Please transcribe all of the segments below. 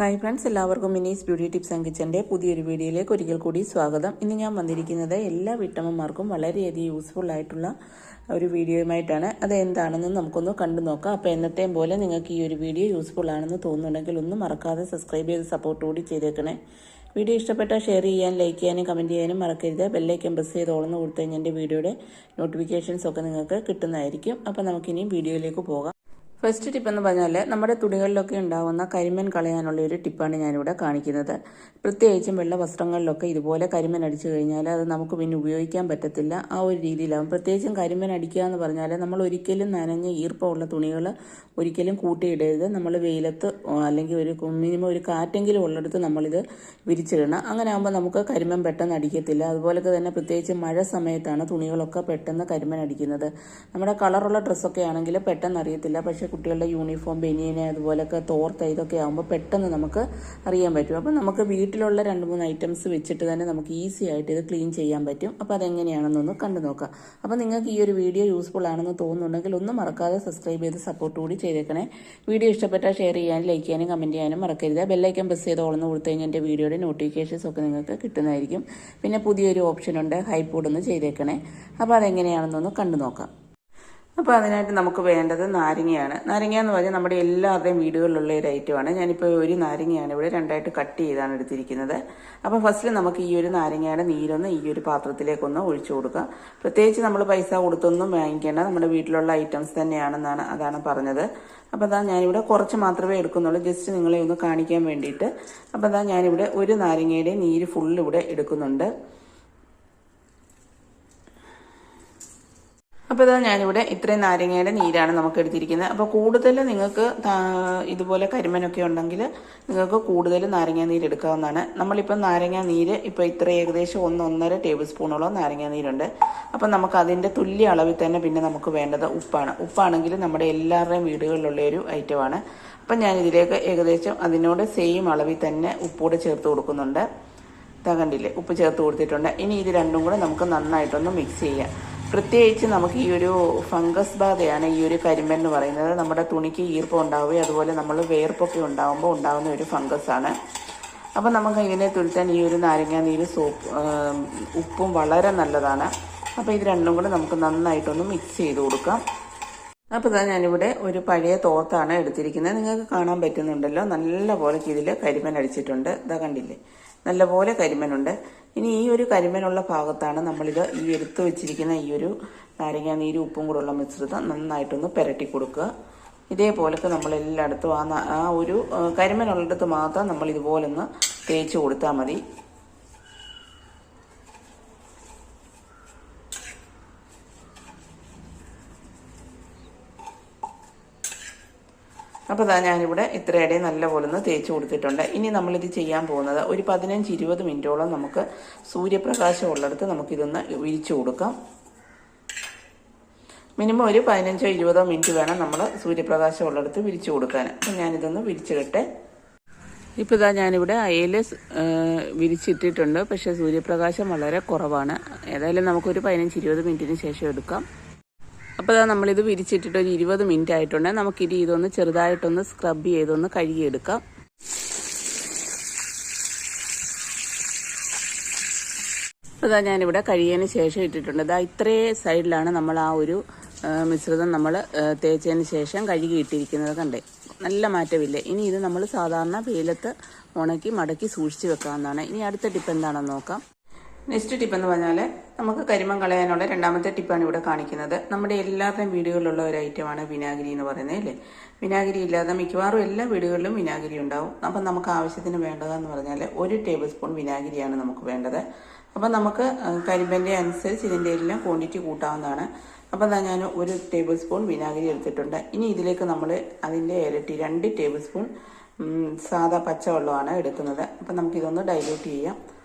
Hi friends എല്ലാവർക്കും Mini's beauty tips and കിച്ചന്റെ പുതിയൊരു വീഡിയോയിലേക്ക് ഒരിക്കൽ കൂടി സ്വാഗതം. ഇന്ന് ഞാൻ വന്നിരിക്കുന്നത് എല്ലാ വീട്ടമ്മമാർക്കും വളരെയധികം യൂസ്ഫുൾ ആയിട്ടുള്ള ഒരു വീഡിയോയുമായിട്ടാണ്. അത് എന്താണെന്ന് നമുക്കൊന്ന് കണ്ടു നോക്കാം. അപ്പോൾ എന്നത്തെയും പോലെ നിങ്ങൾക്ക് ഈ ഒരു വീഡിയോ യൂസ്ഫുൾ ആണെന്ന് തോന്നുന്നുണ്ടെങ്കിൽ ഒന്നും മറക്കാതെ സബ്സ്ക്രൈബ് ചെയ്ത് സപ്പോർട്ട് കൂടി ചെയ്തേക്കണേ. വീഡിയോ ഇഷ്ടപ്പെട്ടാൽ ഷെയർ ചെയ്യാൻ ലൈക്ക് ചെയ്യാനും കമന്റ് ചെയ്യാനും മറക്കരുത്. ബെല്ലൈക്കൻ പ്രസ് ചെയ്ത് ഓളന്ന് കൊടുത്തു കഴിഞ്ഞാൽ എന്റെ വീഡിയോയുടെ നോട്ടിഫിക്കേഷൻസ് ഒക്കെ നിങ്ങൾക്ക് കിട്ടുന്നതായിരിക്കും. അപ്പോൾ നമുക്കിനിയും വീഡിയോയിലേക്ക് പോകാം. ഫസ്റ്റ് ടിപ്പ് എന്ന് പറഞ്ഞാൽ നമ്മുടെ തുണികളിലൊക്കെ ഉണ്ടാകുന്ന കരിമൻ കളയാനുള്ള ഒരു ടിപ്പാണ് ഞാനിവിടെ കാണിക്കുന്നത്. പ്രത്യേകിച്ചും വെള്ള വസ്ത്രങ്ങളിലൊക്കെ ഇതുപോലെ കരിമൻ അടിച്ചു കഴിഞ്ഞാൽ അത് നമുക്ക് പിന്നെ ഉപയോഗിക്കാൻ പറ്റത്തില്ല. ആ ഒരു രീതിയിലാവും. പ്രത്യേകിച്ചും കരിമൻ അടിക്കുക എന്ന് പറഞ്ഞാൽ നമ്മൾ ഒരിക്കലും നനഞ്ഞ ഈർപ്പമുള്ള തുണികൾ ഒരിക്കലും കൂട്ടിയിടരുത്. നമ്മൾ വെയിലത്ത് അല്ലെങ്കിൽ ഒരു മിനിമം ഒരു കാറ്റെങ്കിലും ഉള്ളിടത്ത് നമ്മളിത് വിരിച്ചിടണം. അങ്ങനെ ആകുമ്പോൾ നമുക്ക് കരിമൻ പെട്ടെന്ന് അടിക്കത്തില്ല. അതുപോലൊക്കെ തന്നെ പ്രത്യേകിച്ച് മഴ സമയത്താണ് തുണികളൊക്കെ പെട്ടെന്ന് കരിമൻ അടിക്കുന്നത്. നമ്മുടെ കളറുള്ള ഡ്രസ്സൊക്കെ ആണെങ്കിൽ പെട്ടെന്ന് അറിയത്തില്ല. പക്ഷേ കുട്ടികളുടെ യൂണിഫോം ബനിയന് അതുപോലൊക്കെ തോർത്ത ഇതൊക്കെ ആകുമ്പോൾ പെട്ടെന്ന് നമുക്ക് അറിയാൻ പറ്റും. അപ്പം നമുക്ക് വീട്ടിലുള്ള രണ്ട് മൂന്ന് ഐറ്റംസ് വെച്ചിട്ട് തന്നെ നമുക്ക് ഈസി ആയിട്ട് ഇത് ക്ലീൻ ചെയ്യാൻ പറ്റും. അപ്പോൾ അതെങ്ങനെയാണെന്നൊന്ന് കണ്ടു നോക്കാം. അപ്പോൾ നിങ്ങൾക്ക് ഈ ഒരു വീഡിയോ യൂസ്ഫുൾ ആണെന്ന് തോന്നുന്നുണ്ടെങ്കിൽ ഒന്നും മറക്കാതെ സബ്സ്ക്രൈബ് ചെയ്ത് സപ്പോർട്ട് കൂടി ചെയ്തേക്കണേ. വീഡിയോ ഇഷ്ടപ്പെട്ടാൽ ഷെയർ ചെയ്യാനും ലൈക്ക് ചെയ്യാനും കമന്റ് ചെയ്യാനും മറക്കരുത്. ബെല്ലൈക്കൻ പ്രസ് ചെയ്ത് ഓളന്ന് കൊടുത്തു കഴിഞ്ഞാൽ എന്റെ വീഡിയോയുടെ നോട്ടിഫിക്കേഷൻസ് ഒക്കെ നിങ്ങൾക്ക് കിട്ടുന്നതായിരിക്കും. പിന്നെ പുതിയൊരു ഓപ്ഷനുണ്ട് ഹൈപ്പോഡ് ഒന്ന് ചെയ്തേക്കണേ. അപ്പോൾ അതെങ്ങനെയാണെന്നൊന്ന് കണ്ടു നോക്കാം. അപ്പോൾ അതിനായിട്ട് നമുക്ക് വേണ്ടത് നാരങ്ങയാണ്. നാരങ്ങ എന്ന് പറഞ്ഞാൽ നമ്മുടെ എല്ലാവരുടെയും വീടുകളിലുള്ള ഒരു ഐറ്റമാണ് ഞാനിപ്പോൾ ഒരു നാരങ്ങയാണ് ഇവിടെ രണ്ടായിട്ട് കട്ട് ചെയ്താണ് എടുത്തിരിക്കുന്നത്. അപ്പോൾ ഫസ്റ്റ് നമുക്ക് ഈ ഒരു നാരങ്ങയുടെ നീരൊന്ന് ഈ ഒരു പാത്രത്തിലേക്കൊന്ന് ഒഴിച്ചു കൊടുക്കുക പ്രത്യേകിച്ച് നമ്മൾ പൈസ കൊടുത്തൊന്നും വാങ്ങിക്കേണ്ട. നമ്മുടെ വീട്ടിലുള്ള ഐറ്റംസ് തന്നെയാണെന്നാണ് അതാണ് പറഞ്ഞത്. അപ്പോൾ അതാ ഞാനിവിടെ കുറച്ച് മാത്രമേ എടുക്കുന്നുള്ളൂ. ജസ്റ്റ് നിങ്ങളെ ഒന്ന് കാണിക്കാൻ വേണ്ടിയിട്ട്. അപ്പോൾ അതാ ഞാനിവിടെ ഒരു നാരങ്ങയുടെ നീര് ഫുള്ള് ഇവിടെ എടുക്കുന്നുണ്ട്. അപ്പോൾ ഇതാ ഞാനിവിടെ ഇത്രയും നാരങ്ങയുടെ നീരാണ് നമുക്ക് എടുത്തിരിക്കുന്നത്. അപ്പോൾ കൂടുതൽ നിങ്ങൾക്ക് ഇതുപോലെ കരിമനൊക്കെ ഉണ്ടെങ്കിൽ നിങ്ങൾക്ക് കൂടുതൽ നാരങ്ങ നീര് എടുക്കാവുന്നതാണ്. നമ്മളിപ്പോൾ നാരങ്ങ നീര് ഇപ്പോൾ ഇത്ര ഏകദേശം ഒന്ന് ഒന്നര ടേബിൾ സ്പൂണോളം നാരങ്ങ നീരുണ്ട്. അപ്പോൾ നമുക്ക് അതിന്റെ തുല്യ അളവിൽ തന്നെ പിന്നെ നമുക്ക് വേണ്ടത് ഉപ്പാണ്. ഉപ്പാണെങ്കിൽ നമ്മുടെ എല്ലാവരുടെയും വീടുകളിലുള്ള ഒരു ഐറ്റമാണ് അപ്പം ഞാൻ ഇതിലേക്ക് ഏകദേശം അതിനോട് സെയിം അളവിൽ തന്നെ ഉപ്പോട് ചേർത്ത് കൊടുക്കുന്നുണ്ട്. കണ്ടില്ലേ? ഉപ്പ് ചേർത്ത് കൊടുത്തിട്ടുണ്ട്. ഇനി ഇത് രണ്ടും കൂടെ നമുക്ക് നന്നായിട്ടൊന്ന് മിക്സ് ചെയ്യാം. പ്രത്യേകിച്ച് നമുക്ക് ഈ ഒരു ഫംഗസ് ബാധയാണ് ഈ ഒരു കരിമ്പൻ എന്ന് പറയുന്നത്. നമ്മുടെ തുണിക്ക് ഈർപ്പം ഉണ്ടാവുകയും അതുപോലെ നമ്മൾ വേർപ്പൊക്കെ ഉണ്ടാകുമ്പോൾ ഉണ്ടാകുന്ന ഒരു ഫംഗസ് ആണ്. അപ്പോൾ നമുക്ക് ഇതിനെ തുരുത്താൻ ഈ ഒരു നാരങ്ങ നീര് സോപ്പ് ഉപ്പും വളരെ നല്ലതാണ്. അപ്പോൾ ഇത് രണ്ടും കൂടെ നമുക്ക് നന്നായിട്ടൊന്ന് മിക്സ് ചെയ്ത് കൊടുക്കാം. അപ്പോൾ ഇതാ ഞാനിവിടെ ഒരു പഴയ തോർത്താണ് എടുത്തിരിക്കുന്നത്. നിങ്ങൾക്ക് കാണാൻ പറ്റുന്നുണ്ടല്ലോ. നല്ല പോലെ ഇതിൽ കരിമൻ അടിച്ചിട്ടുണ്ട്. ഇതാ കണ്ടില്ലേ? നല്ലപോലെ കരിമനുണ്ട്. ഇനി ഈ ഒരു കരിമനുള്ള ഭാഗത്താണ് നമ്മളിത് ഈ എടുത്തു വെച്ചിരിക്കുന്ന ഈ ഒരു നാരങ്ങ നീര് ഉപ്പും കൂടെയുള്ള മിശ്രിതം നന്നായിട്ടൊന്ന് പുരട്ടി കൊടുക്കുക. ഇതേപോലൊക്കെ നമ്മൾ എല്ലായിടത്തും ആ ഒരു കരിമനുള്ളിടത്ത് മാത്രം നമ്മൾ ഇതുപോലൊന്ന് തേച്ച് കൊടുത്താൽ മതി. അപ്പോൾ അതാ ഞാനിവിടെ ഇത്രയുടെ നല്ലപോലെ ഒന്ന് തേച്ച് കൊടുത്തിട്ടുണ്ട്. ഇനി നമ്മളിത് ചെയ്യാൻ പോകുന്നത് ഒരു പതിനഞ്ച് ഇരുപത് മിനിറ്റോളം നമുക്ക് സൂര്യപ്രകാശം ഉള്ളിടത്ത് നമുക്കിതൊന്ന് വിരിച്ചു കൊടുക്കാം. മിനിമം ഒരു പതിനഞ്ചോ ഇരുപതോ മിനിറ്റ് വേണം നമ്മൾ സൂര്യപ്രകാശം ഉള്ളിടത്ത് വിരിച്ചു കൊടുക്കാൻ അപ്പം ഞാനിതൊന്ന് വിരിച്ചിടട്ടെ. ഇപ്പോൾ ഇതാ ഞാനിവിടെ അയൽ വിരിച്ചിട്ടിട്ടുണ്ട്. പക്ഷേ സൂര്യപ്രകാശം വളരെ കുറവാണ്. ഏതായാലും നമുക്കൊരു പതിനഞ്ച് ഇരുപത് മിനിറ്റിന് ശേഷം എടുക്കാം. അപ്പോൾ അതാ നമ്മളിത് വിരിച്ചിട്ടിട്ട് ഒരു ഇരുപത് മിനിറ്റ് ആയിട്ടുണ്ട്. നമുക്കിനി ഇതൊന്ന് ചെറുതായിട്ടൊന്ന് സ്ക്രബ് ചെയ്തൊന്ന് കഴുകിയെടുക്കാം. ഇതാ ഞാനിവിടെ കഴിയതിന് ശേഷം ഇട്ടിട്ടുണ്ട്. ഇതാ ഇത്രേ സൈഡിലാണ് നമ്മൾ ആ ഒരു മിശ്രിതം നമ്മൾ തേച്ചതിന് ശേഷം കഴുകി ഇട്ടിരിക്കുന്നത് കണ്ടേ. നല്ല മാറ്റമില്ല? ഇനി ഇത് നമ്മൾ സാധാരണ വെയിലത്ത് ഉണക്കി മടക്കി സൂക്ഷിച്ച് വെക്കാവുന്നതാണ്. ഇനി അടുത്ത ടിപ്പ് എന്താണെന്ന് നോക്കാം. നെക്സ്റ്റ് ടിപ്പ് എന്ന് പറഞ്ഞാൽ നമുക്ക് കരിമം കളയാനുള്ള രണ്ടാമത്തെ ടിപ്പാണ് ഇവിടെ കാണിക്കുന്നത്. നമ്മുടെ എല്ലാവരുടെയും വീടുകളിലുള്ള ഒരു ഐറ്റമാണ് വിനാഗിരി എന്ന് പറയുന്നത് അല്ലേ? വിനാഗിരി ഇല്ലാതെ മിക്കവാറും എല്ലാ വീടുകളിലും വിനാഗിരി ഉണ്ടാവും. അപ്പം നമുക്ക് ആവശ്യത്തിന് വേണ്ടതെന്ന് പറഞ്ഞാൽ ഒരു ടേബിൾ സ്പൂൺ വിനാഗിരിയാണ് നമുക്ക് വേണ്ടത്. അപ്പം നമുക്ക് കരിമ്പന്റെ അനുസരിച്ച് ഇതിന്റെ എല്ലാം ക്വാണ്ടിറ്റി കൂട്ടാവുന്നതാണ്. അപ്പം എന്നാൽ ഞാൻ ഒരു ടേബിൾ സ്പൂൺ വിനാഗിരി എടുത്തിട്ടുണ്ട്. ഇനി ഇതിലേക്ക് നമ്മൾ അതിന്റെ ഇരട്ടി രണ്ട് ടേബിൾ സ്പൂൺ സാധാ പച്ച പച്ചവെള്ളമാണ് എടുക്കുന്നത്. അപ്പം നമുക്കിതൊന്ന് ഡൈലൂട്ട് ചെയ്യാം.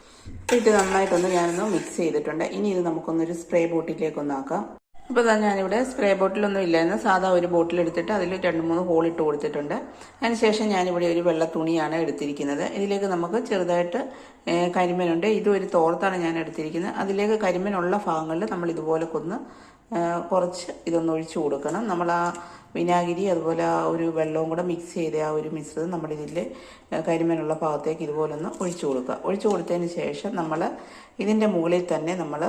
ഇത് നന്നായിട്ടൊന്ന് ഞാനൊന്ന് മിക്സ് ചെയ്തിട്ടുണ്ട്. ഇനി ഇത് നമുക്കൊന്നൊരു സ്പ്രേ ബോട്ടിലേക്ക് ഒന്നാക്കാം അപ്പോൾ തന്നെ ഞാനിവിടെ സ്പ്രേ ബോട്ടിലൊന്നും ഇല്ലായിരുന്നു. സാധാ ഒരു ബോട്ടിൽ എടുത്തിട്ട് അതിൽ രണ്ട് മൂന്ന് ഹോൾ ഇട്ട് കൊടുത്തിട്ടുണ്ട്. അതിനുശേഷം ഞാനിവിടെ ഒരു വെള്ള തുണിയാണ് എടുത്തിരിക്കുന്നത്. ഇതിലേക്ക് നമുക്ക് ചെറുതായിട്ട് കരിമനുണ്ട്. ഇതും ഒരു തോർത്താണ് ഞാൻ എടുത്തിരിക്കുന്നത്. അതിലേക്ക് കരിമനുള്ള ഭാഗങ്ങളിൽ നമ്മൾ ഇതുപോലെ കൊന്ന് കുറച്ച് ഇതൊന്ന് ഒഴിച്ചു കൊടുക്കണം. നമ്മൾ ആ വിനാഗിരി അതുപോലെ ആ ഒരു വെള്ളവും കൂടെ മിക്സ് ചെയ്ത ആ ഒരു മിശ്രിതം നമ്മളിതിൽ കരിമനുള്ള ഭാഗത്തേക്ക് ഇതുപോലൊന്ന് ഒഴിച്ചു കൊടുക്കുക. ഒഴിച്ചു കൊടുത്തതിന് ശേഷം നമ്മൾ ഇതിന്റെ മുകളിൽ തന്നെ നമ്മൾ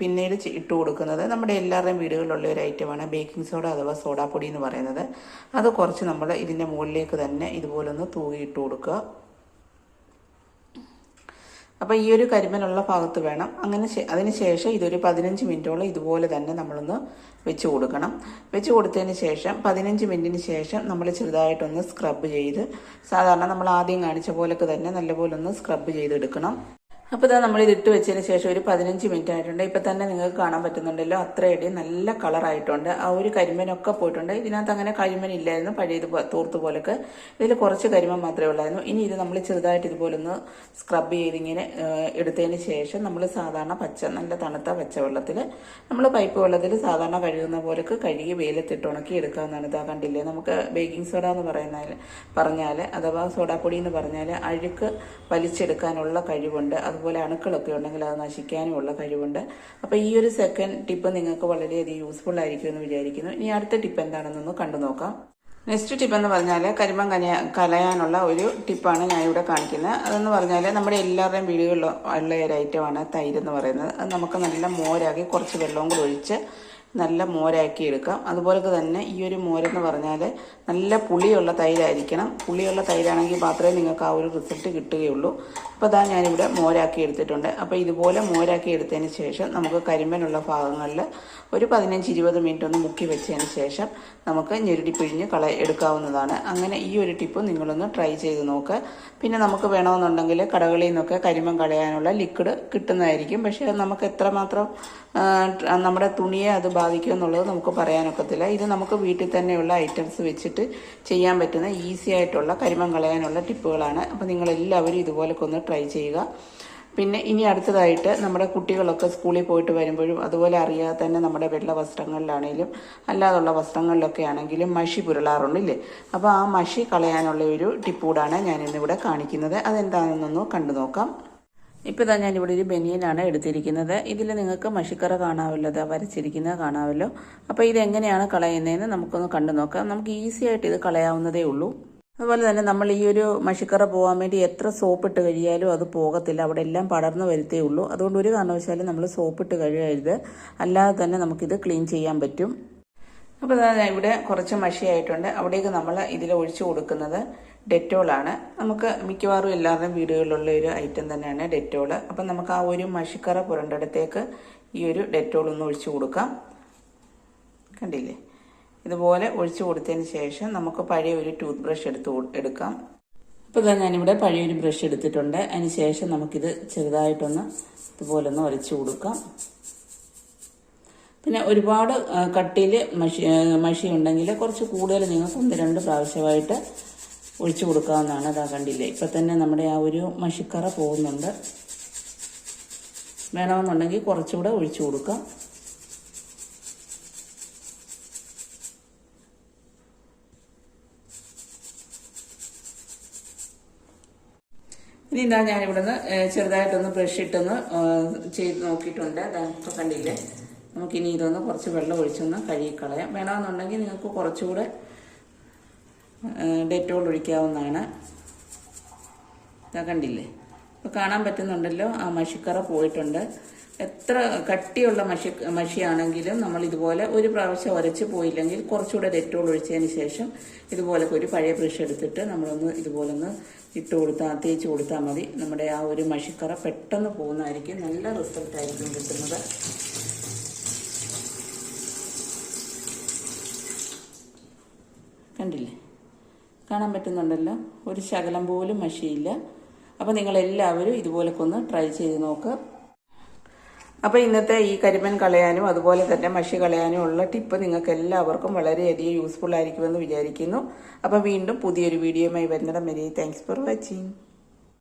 പിന്നീട് ഇട്ട് കൊടുക്കുന്നത് നമ്മുടെ എല്ലാവരുടെയും വീടുകളിലുള്ള ഒരു ഐറ്റമാണ് ബേക്കിംഗ് സോഡ അഥവാ സോഡാപ്പൊടി എന്ന് പറയുന്നത്. അത് കുറച്ച് നമ്മൾ ഇതിന്റെ മുകളിലേക്ക് തന്നെ ഇതുപോലൊന്ന് തൂകി ഇട്ട് കൊടുക്കുക. അപ്പോൾ ഈ ഒരു കരിമലുള്ള ഭാഗത്ത് വേണം. അങ്ങനെ അതിന് ശേഷം ഇതൊരു പതിനഞ്ച് മിനിറ്റോളം ഇതുപോലെ തന്നെ നമ്മളൊന്ന് വെച്ച് കൊടുക്കണം. വെച്ച് കൊടുത്തതിന് ശേഷം പതിനഞ്ച് മിനിറ്റിന് ശേഷം നമ്മൾ ചെറുതായിട്ടൊന്ന് സ്ക്രബ് ചെയ്ത് സാധാരണ നമ്മൾ ആദ്യം കാണിച്ച പോലൊക്കെ തന്നെ നല്ലപോലെ ഒന്ന് സ്ക്രബ് ചെയ്തെടുക്കണം. അപ്പോൾ ഇതാ നമ്മൾ ഇത് വെച്ചതിന് ശേഷം ഒരു പതിനഞ്ച് മിനിറ്റ് ആയിട്ടുണ്ട്. ഇപ്പം തന്നെ നിങ്ങൾക്ക് കാണാൻ പറ്റുന്നുണ്ടല്ലോ അത്രയടി നല്ല കളറായിട്ടുണ്ട് ആ ഒരു കരിമനൊക്കെ പോയിട്ടുണ്ട്. ഇതിനകത്ത് അങ്ങനെ കരിമൻ ഇല്ലായിരുന്നു പഴയത് തൂർത്ത് പോലൊക്കെ. ഇതിൽ കുറച്ച് കരിമൻ മാത്രമേ ഉള്ളായിരുന്നു. ഇനി ഇത് നമ്മൾ ചെറുതായിട്ട് ഇതുപോലെ ഒന്ന് സ്ക്രബ് ചെയ്തിങ്ങനെ എടുത്തതിന് ശേഷം നമ്മൾ സാധാരണ പച്ച നല്ല തണുത്ത പച്ചവെള്ളത്തിൽ നമ്മൾ പൈപ്പ് വെള്ളത്തിൽ സാധാരണ കഴുകുന്ന പോലൊക്കെ കഴുകി വെയിലത്തിട്ട് ഉണക്കി എടുക്കാവുന്നതാണ്. ഇതാ കണ്ടില്ലേ? നമുക്ക് ബേക്കിംഗ് സോഡ എന്ന് പറയുന്നാൽ പറഞ്ഞാൽ അഥവാ സോഡാപ്പൊടി എന്ന് പറഞ്ഞാൽ അഴുക്ക് വലിച്ചെടുക്കാനുള്ള കഴിവുണ്ട്. അതുപോലെ അണുക്കളൊക്കെ ഉണ്ടെങ്കിൽ അത് നശിക്കാനുമുള്ള കഴിവുണ്ട്. അപ്പോൾ ഈ ഒരു സെക്കൻഡ് ടിപ്പ് നിങ്ങൾക്ക് വളരെയധികം യൂസ്ഫുൾ ആയിരിക്കും എന്ന് വിചാരിക്കുന്നു. ഇനി അടുത്ത ടിപ്പ് എന്താണെന്നൊന്ന് കണ്ടു നോക്കാം. നെക്സ്റ്റ് ടിപ്പ് എന്ന് പറഞ്ഞാൽ കരിമം കനയ കലയാനുള്ള ഒരു ടിപ്പാണ് ഞാൻ ഇവിടെ കാണിക്കുന്നത്. അതെന്ന് പറഞ്ഞാൽ നമ്മുടെ എല്ലാവരുടെയും വീടുകളിലുള്ള ഒരു ഐറ്റമാണ് തൈര് എന്ന് പറയുന്നത്. അത് നമുക്ക് നല്ല മോരാക്കി കുറച്ച് വെള്ളവും കൂടി ഒഴിച്ച് നല്ല മോരാക്കി എടുക്കാം. അതുപോലെ തന്നെ ഈ ഒരു മോരെന്ന് പറഞ്ഞാൽ നല്ല പുളിയുള്ള തൈരായിരിക്കണം. പുളിയുള്ള തൈരാണെങ്കിൽ മാത്രമേ നിങ്ങൾക്ക് ആ ഒരു റിസൾട്ട് കിട്ടുകയുള്ളൂ. അപ്പോൾ അതാ ഞാനിവിടെ മോരാക്കി എടുത്തിട്ടുണ്ട്. അപ്പോൾ ഇതുപോലെ മോരാക്കി എടുത്തതിന് ശേഷം നമുക്ക് കരിമ്പനുള്ള ഭാഗങ്ങളിൽ ഒരു പതിനഞ്ച് ഇരുപത് മിനിറ്റ് ഒന്ന് മുക്കി വെച്ചതിന് ശേഷം നമുക്ക് ഞെരുടി പിഴിഞ്ഞ് കള എടുക്കാവുന്നതാണ്. അങ്ങനെ ഈ ഒരു ടിപ്പ് നിങ്ങളൊന്ന് ട്രൈ ചെയ്ത് നോക്കുക പിന്നെ നമുക്ക് വേണമെന്നുണ്ടെങ്കിൽ കടകളിൽ നിന്നൊക്കെ കരിമം കളയാനുള്ള ലിക്വിഡ് കിട്ടുന്നതായിരിക്കും. പക്ഷേ നമുക്ക് എത്രമാത്രം നമ്മുടെ തുണിയെ അത് ബാധിക്കും എന്നുള്ളത് നമുക്ക് പറയാനൊക്കത്തില്ല. ഇത് നമുക്ക് വീട്ടിൽ തന്നെയുള്ള ഐറ്റംസ് വെച്ചിട്ട് ചെയ്യാൻ പറ്റുന്ന ഈസി ആയിട്ടുള്ള കരിമം കളയാനുള്ള ടിപ്പുകളാണ്. അപ്പോൾ നിങ്ങളെല്ലാവരും ഇതുപോലൊക്കെ ഒന്ന് ട്രൈ ചെയ്യുക. പിന്നെ ഇനി അടുത്തതായിട്ട് നമ്മുടെ കുട്ടികളൊക്കെ സ്കൂളിൽ പോയിട്ട് വരുമ്പോഴും അതുപോലെ അറിയാതെ തന്നെ നമ്മുടെ വെള്ള വസ്ത്രങ്ങളിലാണെങ്കിലും അല്ലാതുള്ള വസ്ത്രങ്ങളിലൊക്കെ ആണെങ്കിലും മഷി പുരളാറുണ്ടല്ലേ? അപ്പോൾ ആ മഷി കളയാനുള്ള ഒരു ടിപ്പൂടാണ് ഞാനിന്നിവിടെ കാണിക്കുന്നത്. അതെന്താണെന്നൊന്ന് കണ്ടു നോക്കാം ഇപ്പോൾ ഇതാ ഞാനിവിടെ ഒരു ബനിയനാണ് എടുത്തിരിക്കുന്നത്. ഇതിൽ നിങ്ങൾക്ക് മഷിക്കറ കാണാമല്ലോ ഇതാ വരച്ചിരിക്കുന്നത് കാണാമല്ലോ. അപ്പോൾ ഇതെങ്ങനെയാണ് കളയുന്നതെന്ന് നമുക്കൊന്ന് കണ്ടു നോക്കാം. നമുക്ക് ഈസി ആയിട്ട് ഇത് കളയാവുന്നതേ ഉള്ളൂ. അതുപോലെ തന്നെ നമ്മൾ ഈ ഒരു മഷിക്കറ പോകാൻ വേണ്ടി എത്ര സോപ്പ് ഇട്ട് കഴിയാലും അത് പോകത്തില്ല. അവിടെ എല്ലാം പടർന്നു വരുത്തേ ഉള്ളൂ. അതുകൊണ്ട് ഒരു കാരണവശാലും നമ്മൾ സോപ്പ് സോപ്പിട്ട് കഴിയരുത് അല്ലാതെ തന്നെ നമുക്കിത് ക്ലീൻ ചെയ്യാൻ പറ്റും. അപ്പോൾ അതായത് ഇവിടെ കുറച്ച് മഷിയായിട്ടുണ്ട്. അവിടേക്ക് നമ്മൾ ഇതിൽ ഒഴിച്ചു കൊടുക്കുന്നത് ഡെറ്റോളാണ്. നമുക്ക് മിക്കവാറും എല്ലാവരുടെയും വീടുകളിലുള്ള ഒരു ഐറ്റം തന്നെയാണ് ഡെറ്റോൾ അപ്പം നമുക്ക് ആ ഒരു മഷിക്കറ പുരണ്ടിടത്തേക്ക് ഈ ഒരു ഡെറ്റോൾ ഒന്ന് ഒഴിച്ചു കൊടുക്കാം. കണ്ടില്ലേ? ഇതുപോലെ ഒഴിച്ചു കൊടുത്തതിന് ശേഷം നമുക്ക് പഴയ ഒരു ടൂത്ത് ബ്രഷ് എടുത്ത് എടുക്കാം. അപ്പോൾ ഇതാ ഞാനിവിടെ പഴയൊരു ബ്രഷ് എടുത്തിട്ടുണ്ട്. അതിന് ശേഷം നമുക്കിത് ചെറുതായിട്ടൊന്ന് ഇതുപോലൊന്ന് ഒരച്ചു കൊടുക്കാം. പിന്നെ ഒരുപാട് കട്ടിയിൽ മഷി മഷി ഉണ്ടെങ്കിൽ കുറച്ച് കൂടുതൽ നിങ്ങൾക്ക് ഒന്ന് രണ്ട് പ്രാവശ്യമായിട്ട് ഒഴിച്ചു കൊടുക്കാവുന്നതാണ് അതാ കണ്ടില്ലേ. ഇപ്പം തന്നെ നമ്മുടെ ആ ഒരു മഷിക്കറ പോകുന്നുണ്ട്. വേണമെന്നുണ്ടെങ്കിൽ കുറച്ചുകൂടെ ഒഴിച്ചു കൊടുക്കാം. ഇനി ഇതാ ഞാൻ ഇവിടുന്ന് ചെറുതായിട്ടൊന്ന് ബ്രഷ് ഇട്ടൊന്ന് ചെയ്ത് നോക്കിയിട്ടുണ്ട്. ഇപ്പൊ കണ്ടില്ലേ. നമുക്കിനി ഇതൊന്ന് കുറച്ച് വെള്ളം ഒഴിച്ചൊന്ന് കഴുകിക്കളയാം. വേണമെന്നുണ്ടെങ്കിൽ നിങ്ങൾക്ക് കുറച്ചുകൂടെ ഡെറ്റോൾ ഒഴിക്കാവുന്നതാണ്. കണ്ടില്ലേ? ഇപ്പോൾ കാണാൻ പറ്റുന്നുണ്ടല്ലോ ആ മഷിക്കറ പോയിട്ടുണ്ട്. എത്ര കട്ടിയുള്ള മഷി മഷിയാണെങ്കിലും നമ്മൾ ഇതുപോലെ ഒരു പ്രാവശ്യം ഉരച്ച് പോയില്ലെങ്കിൽ കുറച്ചുകൂടെ ഡെറ്റോൾ ഒഴിച്ചതിന് ശേഷം ഇതുപോലെ ഒരു പഴയ ബ്രഷ് എടുത്തിട്ട് നമ്മളൊന്ന് ഇതുപോലെ ഒന്ന് ഇട്ട് കൊടുത്താൽ തേച്ച് കൊടുത്താൽ മതി. നമ്മുടെ ആ ഒരു മഷിക്കറ പെട്ടെന്ന് പോകുന്നതായിരിക്കും. നല്ല റിസൾട്ടായിരിക്കും കിട്ടുന്നത്. കണ്ടില്ലേ? കാണാൻ പറ്റുന്നുണ്ടല്ലോ. ഒരു ശകലം പോലും മഷിയില്ല. അപ്പോൾ നിങ്ങളെല്ലാവരും ഇതുപോലൊക്കെ ഒന്ന് ട്രൈ ചെയ്ത് നോക്കുക അപ്പോൾ ഇന്നത്തെ ഈ കരിമൻ കളയാനും അതുപോലെ തന്നെ മഷി കളയാനും ഉള്ള ടിപ്പ് നിങ്ങൾക്ക് എല്ലാവർക്കും വളരെയധികം യൂസ്ഫുൾ ആയിരിക്കുമെന്ന് വിചാരിക്കുന്നു. അപ്പോൾ വീണ്ടും പുതിയൊരു വീഡിയോയുമായി വരുന്നിടം വരെ. Thanks for watching